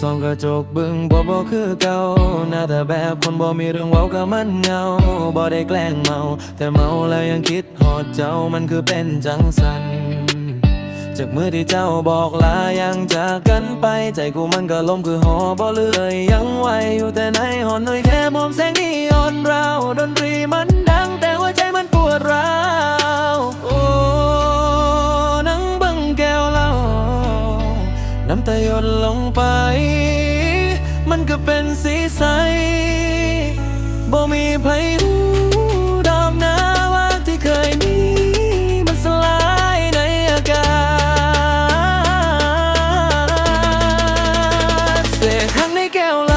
ส่องกระจกบึงบ่บ่คือเก่าหน้าแต่แบบคนบ่มีเรื่องเว้ากับมันเงาบ่ได้แกล้งเมา แต่เมาแล้วยังคิดฮอดเจ้ามันคือเป็นจังสันจากมือที่เจ้าบอกลายังจากกันไป ใจกูมันก็ล้มคือหอบ่เลยยังไหวอยู่แต่ในหอนหน่อยแค่มอมแสงนีออนราวดนตรีมัน น้ำตาหยดลงไป มันก็เป็นสีใสบ่มีไผรู้ดอกนะว่าที่เคยมี มันสลายในอากาศเศษทั้งในแก้ว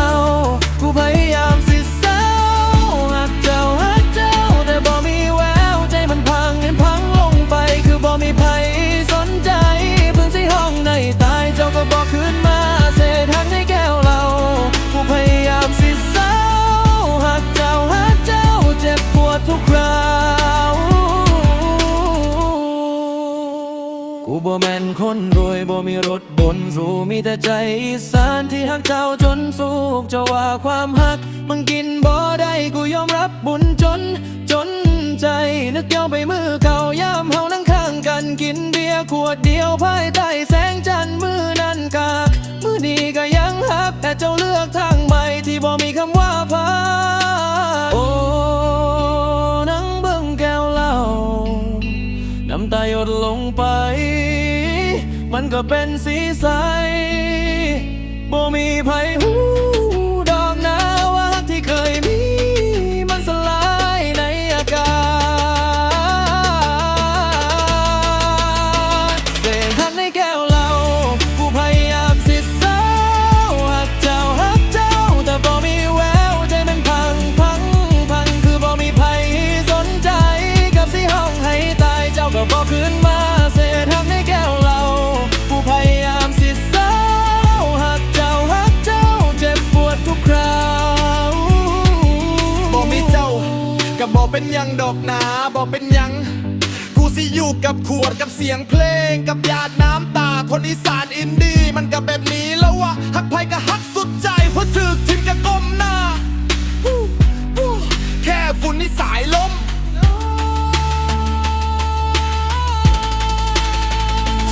กูบ่แม่นคนรวยบ่มีรถบนสู่มีแต่ใจอีสานที่หักเจ้าจนสุกจะว่าความหักมันกินบ่ได้กูยอมรับบุญจน จนใจนึกย้อนไปมือเก่ายามเฮานั่งข้างกันกินเบียร์ขวดเดียวภายใต้แสงจันทร์มือนั้นกากมือนี้ก็ยังหัก แต่เจ้าเลือกทางใหม่ที่บ่มีคำว่าพักโอ้นังเบิ่งแก้วเหล้าน้ำตาหยดลงไป มันก็เป็นสีใสบ่มีไผหูดอกนะว่าที่เคยมี มันสลายในอากาศเศษหักในแก้วเรากูพยายามสิเศร้าหักเจ้าหักเจ้า แต่บ่มีแววใจมันพังพังพังคือบ่มีไผสนใจกับสิห้องให้ตายเจ้าก็บอกขึ้นมา ก็บอกเป็นยังดอกหนาบอกเป็นยัง กูสิอยู่กับขวดกับเสียงเพลง กับหยาดน้ำตาคนอีสานอินดี้มันก็แบบนี้แล้ววะหักไผก็หักสุดใจเพราะถึกทิมก็ก้มหน้า แค่ฝุ่นนี่สายลม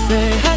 เศษหั